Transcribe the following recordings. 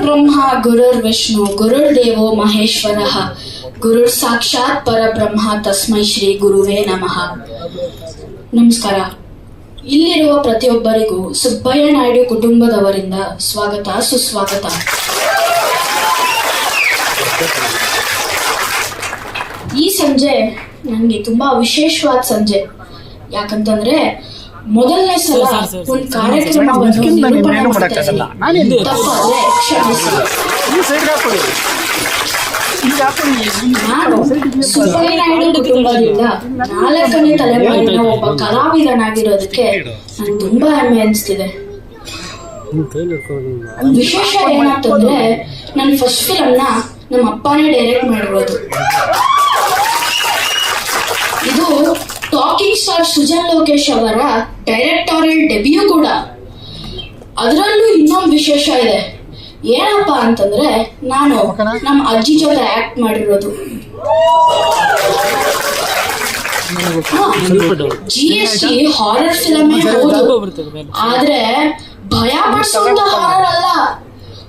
ಬ್ರಹ್ಮ ಗುರುರ್ ವಿಷ್ಣು, ಗುರುರ್ ದೇವೋ ಮಹೇಶ್ವರ. ಗುರುರ್ ಸಾಕ್ಷಾತ್ ಪರಬ್ರಹ್ಮ, ತಸ್ಮೈ ಶ್ರೀ ಗುರುವೇ ನಮಃ. ನಮಸ್ಕಾರ. ಇಲ್ಲಿರುವ ಪ್ರತಿಯೊಬ್ಬರಿಗೂ ಸುಬ್ಬಯ್ಯ ನಾಯ್ಡು ಕುಟುಂಬದವರಿಂದ ಸ್ವಾಗತ, ಸುಸ್ವಾಗತ. ಈ ಸಂಜೆ ನನಗೆ ತುಂಬಾ ವಿಶೇಷವಾದ ಸಂಜೆ. ಯಾಕಂತಂದ್ರೆ ಮೊದಲನೇ ಸಲ ಒಂದು ಕಾರ್ಯಕ್ರಮವನ್ನು ನಿರೂಪಣೆ ಮಾಡ್ತಾ ಇದ್ದೀನಿ. ತಪ್ಪಾದ್ರೆ ಕ್ಷಮಿಸಿ. ನಾನು ಕುಟುಂಬದಿಂದ ನಾಲ್ಕನೇ ತಲೆಮಾರಿನ ಒಬ್ಬ ಕಲಾವಿದನಾಗಿರೋದಕ್ಕೆ ನಂಗೆ ತುಂಬಾ ಹೆಮ್ಮೆ ಅನಿಸ್ತಿದೆ. ವಿಶೇಷ ಏನಂತಂದ್ರೆ ನನ್ನ ಫಸ್ಟ್ ಫಿಲಮ್ನ ನಮ್ಮ ಅಪ್ಪನೇ ಡೈರೆಕ್ಟ್ ಮಾಡಿರೋದು ಇದು ಟಾಕಿಂಗ್ ಸ್ಟಾರ್ ಸುಜನ್ ಲೋಕೇಶ್ ಅವರ ಡೈರೆಕ್ಟೋರಿಯಲ್ ಡೆಬ್ಯೂ ಕೂಡ. ಅದರಲ್ಲೂ ಇನ್ನೊಂದು ವಿಶೇಷ ಇದೆ. ಏನಪ್ಪಾ ಅಂತಂದ್ರೆ ನಾನು ನಮ್ಮ ಅಜ್ಜಿ ಜೊತೆ ಆಕ್ಟ್ ಮಾಡಿರೋದು. G S T horror film ಹೌದು. ಆದ್ರೆ ಭಯ ಪಡಿಸುವಂತ ಹಾರರ್ ಅಲ್ಲ.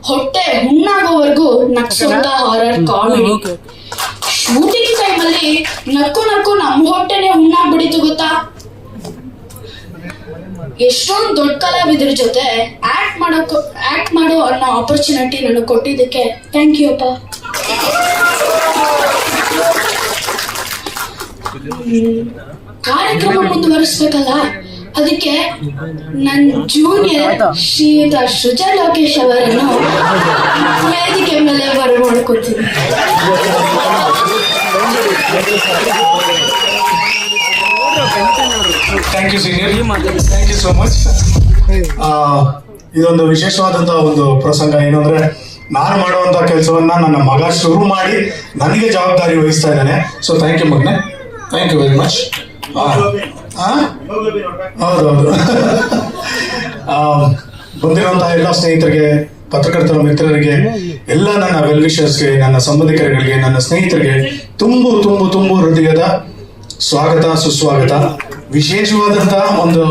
ಹೊಟ್ಟೆ ಹುಣ್ಣಾಗೋವರೆಗೂ ನಕ್ಸುವಂತ ಹಾರರ್ ಕಾಮಿಡಿ ಶೂಟಿಂಗ್ ಟೈಮಲ್ಲಿ ನಕ್ಕು ನಕ್ಕು ನಮ್ ಹೊಟ್ಟೆನೆ ಹುಣ್ಣಾಗ್ಬಿಡಿತು ಗೊತ್ತಾ? ಎಷ್ಟೊಂದು ದೊಡ್ಡ ಕಲಾವಿದ್ರ ಜೊತೆ ಆಕ್ಟ್ ಮಾಡೋ ಆಕ್ಟ್ ಮಾಡೋ ಅನ್ನೋ ಆಪರ್ಚುನಿಟಿ ನನಗೆ ಕೊಟ್ಟಿದ್ದಕ್ಕೆ ಥ್ಯಾಂಕ್ ಯು ಅಪ್ಪ. ಕಾರ್ಯಕ್ರಮ ಮುಂದುವರಿಸ್ಬೇಕಲ್ಲ? ಅದಕ್ಕೆ ನನ್ನ ಜೂನಿಯರ್ ಶ್ರೀಯುತ ಸೃಜಾ ಲೋಕೇಶ್ ಅವರನ್ನು ವೇದಿಕೆ ಮೇಲೆ ಬರಮಾಡ್ಕೊತೀನಿ thank you senior thank you so much ಇದೊಂದು ವಿಶೇಷವಾದಂತ ಒಂದು ಪ್ರಸಂಗ. ಏನಂದ್ರೆ, ನಾನು ಮಾಡುವಂತ ಕೆಲಸವನ್ನ ನನ್ನ ಮಗ ಶುರು ಮಾಡಿ ನನಗೆ ಜವಾಬ್ದಾರಿ ವಹಿಸ್ತಾ ಇದ್ದಾನೆ. ಸೊ ಥ್ಯಾಂಕ್ ಯು ಮಗ್ನೆ. ಥ್ಯಾಂಕ್ ಯು ವೆರಿ ಮಚ್ ಹೌದೌದು. ಬಂದಿರುವಂತಹ ಎಲ್ಲ ಸ್ನೇಹಿತರಿಗೆ ಪತ್ರಕರ್ತರ ಮಿತ್ರರಿಗೆ ಎಲ್ಲ ನನ್ನ ವೆಲ್ ನನ್ನ ಸಂಬಂಧಿಕರಿಗೆ ನನ್ನ ಸ್ನೇಹಿತರಿಗೆ ತುಂಬು ತುಂಬು ತುಂಬು ಹೃದಯದ ಸ್ವಾಗತ, ಸುಸ್ವಾಗತ. ವಿಶೇಷವಾದಂತಹ ಒಂದು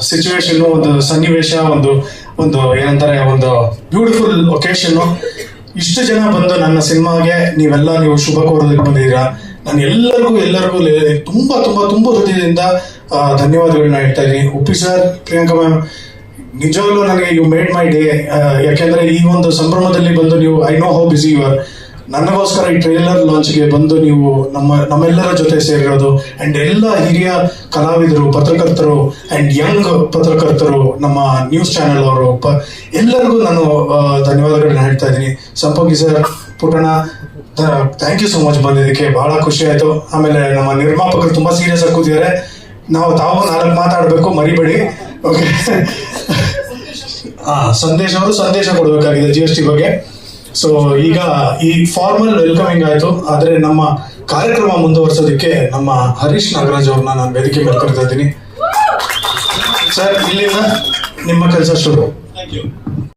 ಸಿಚುವೇಶನ್ ಒಂದು ಸನ್ನಿವೇಶ, ಒಂದು ಒಂದು ಏನಂತಾರೆ, ಒಂದು ಬ್ಯೂಟಿಫುಲ್ ಒಕೇಶನ್ ಇಷ್ಟು ಜನ ಬಂದು ನನ್ನ ಸಿನಿಮಾಗೆ, ನೀವೆಲ್ಲ ನೀವು ಶುಭ ಕೋರೋದಕ್ಕೆ ಬಂದಿದ್ದೀರಾ? ನಾನು ಎಲ್ಲರಿಗೂ ಎಲ್ಲರಿಗೂ ತುಂಬಾ ತುಂಬಾ ತುಂಬಾ ಹೃದಯದಿಂದ ಧನ್ಯವಾದಗಳನ್ನ ಹೇಳ್ತಾ ಇದ್ದೀನಿ. ಉಪ್ಪಿ ಸರ್, ಪ್ರಿಯಾಂಕಾ ಮ್ಯಾಮ್ ನಿಜವಾಗ್ಲೂ ನನಗೆ ಯು ಮೇಡ್ ಮೈ ಡೇ ಯಾಕೆಂದ್ರೆ ಈ ಒಂದು ಸಂಭ್ರಮದಲ್ಲಿ ಬಂದು ನೀವು I know how busy your ನನಗೋಸ್ಕರ ಈ ಟ್ರೇಲರ್ ಲಾಂಚ್ಗೆ ಬಂದು ನೀವು ನಮ್ಮ, ನಮ್ಮೆಲ್ಲರ ಜೊತೆ ಸೇರಿರೋದು ಅಂಡ್ ಎಲ್ಲ ಹಿರಿಯ ಕಲಾವಿದರು, ಪತ್ರಕರ್ತರು ಅಂಡ್ ಯಂಗ್ ಪತ್ರಕರ್ತರು, ನಮ್ಮ ನ್ಯೂಸ್ ಚಾನೆಲ್ ಅವರು ಎಲ್ಲರಿಗೂ ನಾನು ಧನ್ಯವಾದಗಳನ್ನ ಹೇಳ್ತಾ ಇದ್ದೀನಿ. ಸಂಪಂಗಿ ಸರ್ ಪುಟಣ ಥ್ಯಾಂಕ್ ಯು ಸೋ ಮಚ್ ಬಂದಿದ್ದಕ್ಕೆ, ಬಹಳ ಖುಷಿ ಆಯ್ತು. ಆಮೇಲೆ ನಮ್ಮ ನಿರ್ಮಾಪಕರು ತುಂಬಾ ಸೀರಿಯಸ್ ಆಗಿ ಕೂತಿದ್ದಾರೆ. ನಾವು ತಾವು ನಾಲ್ಕು ಮಾತಾಡಬೇಕು, ಮರಿಬೇಡಿ. ಓಕೆ ಆ, ಸಂದೇಶ ಅವರು ಸಂದೇಶ ಕೊಡಬೇಕಾಗಿದೆ ಜಿ ಎಸ್ ಟಿ ಬಗ್ಗೆ. ಸೊ ಈಗ ಈ ಫಾರ್ಮಲ್ ವೆಲ್ಕಮಿಂಗ್ ಆಯ್ತು. ಆದ್ರೆ ನಮ್ಮ ಕಾರ್ಯಕ್ರಮ ಮುಂದುವರಿಸೋದಕ್ಕೆ ನಮ್ಮ ಹರೀಶ್ ನಾಗರಾಜ್ ಅವ್ರನ್ನ ನಾನು ವೇದಿಕೆ ಮೇಲೆ ಕರಿತಾ ಇದ್ದೀನಿ ಸರ್ ಇಲ್ಲಿಂದ ನಿಮ್ಮ ಕೆಲಸ ಶುರು.